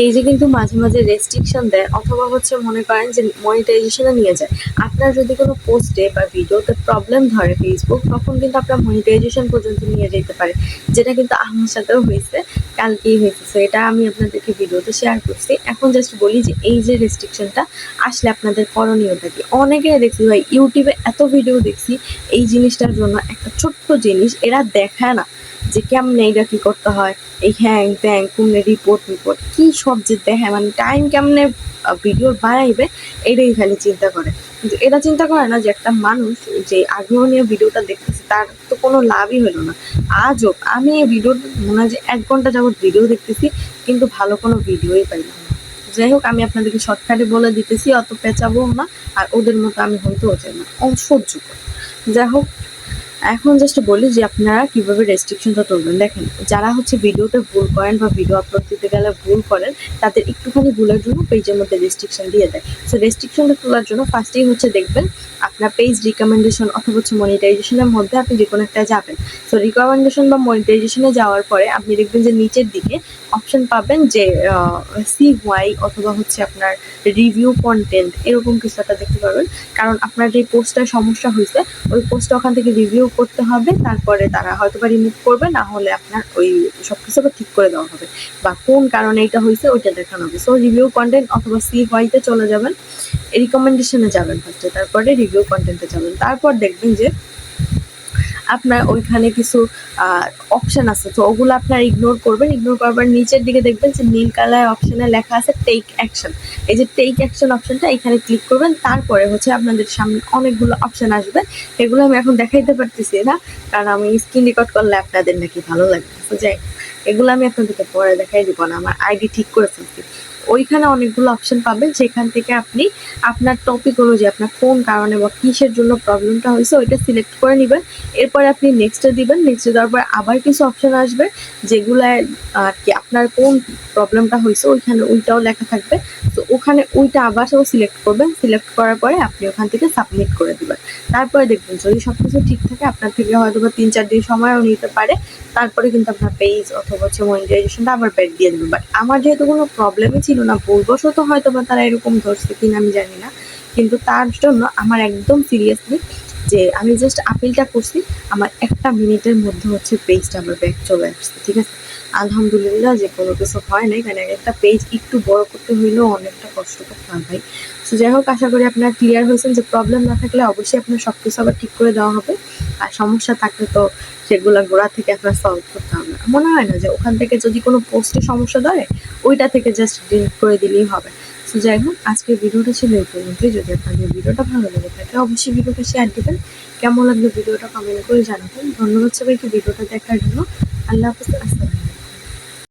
পেজে কিন্তু মাঝে মাঝে রেস্ট্রিকশন দেয়, অথবা হচ্ছে মনে করেন যে মনিটাইজেশনে নিয়ে যায়। আপনার যদি কোনো পোস্টে বা ভিডিওতে প্রবলেম ধরে ফেসবুক তখন কিন্তু আপনার মনিটাইজেশন পর্যন্ত নিয়ে যেতে পারে, যেটা কিন্তু আমার সাথেও হয়েছে, কালকেই হয়েছে। So, এটা আমি আপনাদেরকে ভিডিওতে শেয়ার করছি। এখন জাস্ট বলি যে এই যে রেস্ট্রিকশনটা আসলে আপনাদের করণীয়টা কি? অনেকে দেখছি ভাই ইউটিউবে এত ভিডিও দেখছি, এই জিনিসটার জন্য একটা ছোট্ট জিনিস এরা দেখায় না। যে কেমনে এটা কি করতে হয়, এই হ্যাং ত্যাং কুমনে রিপোর্ট রিপোর্ট কি সব যে দেখে মানে টাইম কেমনে ভিডিও বাড়াইবে এটাই খালি চিন্তা করে। কিন্তু এটা চিন্তা করে না যে একটা মানুষ যে আগ্রহ নিয়ে ভিডিওটা দেখতেছে, তার তো কোনো লাভই হলো না। আজও আমি এই ভিডিও মনে হয় যে এক ঘণ্টা যাবত ভিডিও দেখতেছি, কিন্তু ভালো কোনো ভিডিওই পাইলাম না। যাই হোক, আমি আপনাদেরকে শর্টকাটে বলে দিতেছি, অত পেঁচাবো না, আর ওদের মতো আমি হইতেও চাই না। অসহ্য যাই হোক এখন জাস্ট বলি যে আপনারা কীভাবে রেস্ট্রিকশনটা তুলবেন। দেখেন, যারা হচ্ছে ভিডিওতে ভুল করেন বা ভিডিও আপলোড দিতে গেলে ভুল করেন, তাদের একটুখানি ভুলের জন্য পেজের মধ্যে রেস্ট্রিকশন দিয়ে দেয়। সো রেস্ট্রিকশনটা তোলার জন্য ফার্স্টেই হচ্ছে দেখবেন, আপনার পেজ রিকমেন্ডেশন অথবা হচ্ছে মনিটাইজেশনের মধ্যে আপনি যে কোনো একটা যাবেন। সো রিকমেন্ডেশন বা মনিটাইজেশনে যাওয়ার পরে আপনি দেখবেন যে নিচের দিকে অপশন পাবেন যে সি ওয়াই অথবা হচ্ছে আপনার রিভিউ কন্টেন্ট এরকম কিছু একটা দেখতে পাবেন। কারণ আপনার যে পোস্টটার সমস্যা হয়েছে, ওই পোস্টটা ওখান থেকে রিভিউ করতে হবে, তারপরে তারা হয়তো বা রিমুভ করবে, না হলে আপনার ওই সব কিছু ঠিক করে দেওয়া হবে। বা কোন কারণে এটা হয়েছে, ওইটা দেখানো হবে। সো রিভিউ কন্টেন্ট অথবা সি ওয়াইতে চলে যাবেন রিকমেন্ডেশনে যাবেন ফার্স্টে তারপরে রিভিউ কন্টেন্টে যাবেন। তারপর দেখবেন যে আপনার ওইখানে কিছু অপশন আছে। তো ওগুলো আপনার ইগনোর করবেন ইগনোর করবার নিচের দিকে দেখবেন যে নীল কালার অপশনে লেখা আছে টেক অ্যাকশন এই যে টেক অ্যাকশন অপশনটা এখানে ক্লিক করবেন, তারপরে হচ্ছে আপনাদের সামনে অনেকগুলো অপশন আসবে। এগুলো আমি এখন দেখাইতে পারতেছি না, কারণ আমি স্ক্রিন রেকর্ড করলে আপনাদের নাকি ভালো লাগবে। যাই এগুলো আমি আপনাদেরকে পরে দেখাই দিব না, আমার আইডি ঠিক করে ফেলছি ওইখানে অনেকগুলো অপশন পাবেন সেখান থেকে আপনি আপনার টপিক অনুযায়ী আপনার কোন কারণে বা কিসের জন্য প্রবলেমটা হয়েছে, ওইটা সিলেক্ট করে নেবেন। এরপরে আপনি নেক্সটে দিবেন নেক্সটে দেওয়ার পর আবার কিছু অপশন আসবে যেগুলায় আর কি আপনার কোন প্রবলেমটা হয়েছে, ওইখানে ওইটাও লেখা থাকবে। তো ওখানে ওইটা আবার সেও সিলেক্ট করবেন সিলেক্ট করার পরে আপনি ওখান থেকে সাবমিট করে দেবেন। তারপরে দেখবেন যদি সব কিছু ঠিক থাকে, আপনার থেকে হয়তো বা তিন চার দিন সময়ও নিতে পারে, তারপরে কিন্তু আপনার পেজ অথবা হচ্ছে মনিটাইজেশনটা আবার ব্যাক দিয়ে দেবেন। বাট আমার যেহেতু কোনো প্রবলেমই ছিল না, ভুলবশত হয়তো বা তারা এরকম ধরছে কিনা আমি জানি না। কিন্তু তার জন্য আমার একদম সিরিয়াসলি যে আমি জাস্ট আপিলটা করছি, আমার একটা মিনিটের মধ্যে হচ্ছে পেজটা আমার ব্যাক চলে আসছে, ঠিক আছে? আলহামদুলিল্লাহ যে কোনো কিছু হয় নাই কারণ একটা পেজ একটু বড় করতে হইলেও অনেকটা কষ্ট করতে হয় ভাই তো যাই হোক, আশা করি আপনারা ক্লিয়ার হয়েছেন যে প্রবলেম না থাকলে অবশ্যই আপনার সব কিছু আবার ঠিক করে দেওয়া হবে। আর সমস্যা থাকলে তো সেগুলো গোড়া থেকে আপনার সলভ করতে হবে। মনে হয় না যে ওখান থেকে যদি কোনো পোস্টে সমস্যা ধরে, ওইটা থেকে জাস্ট ডিলিট করে দিলেই হবে। তো যাই হোক, আজকের ভিডিওটা ছিল এই পর্যন্তই। যদি আপনাদের ভিডিওটা ভালো লেগে থাকে, অবশ্যই ভিডিওটা শেয়ার দেবেন। কেমন লাগল ভিডিওটা কমেন্ট করে জানাবেন। ধন্যবাদ সবাইকে ভিডিওটা দেখার জন্য। আল্লাহ হাফিজ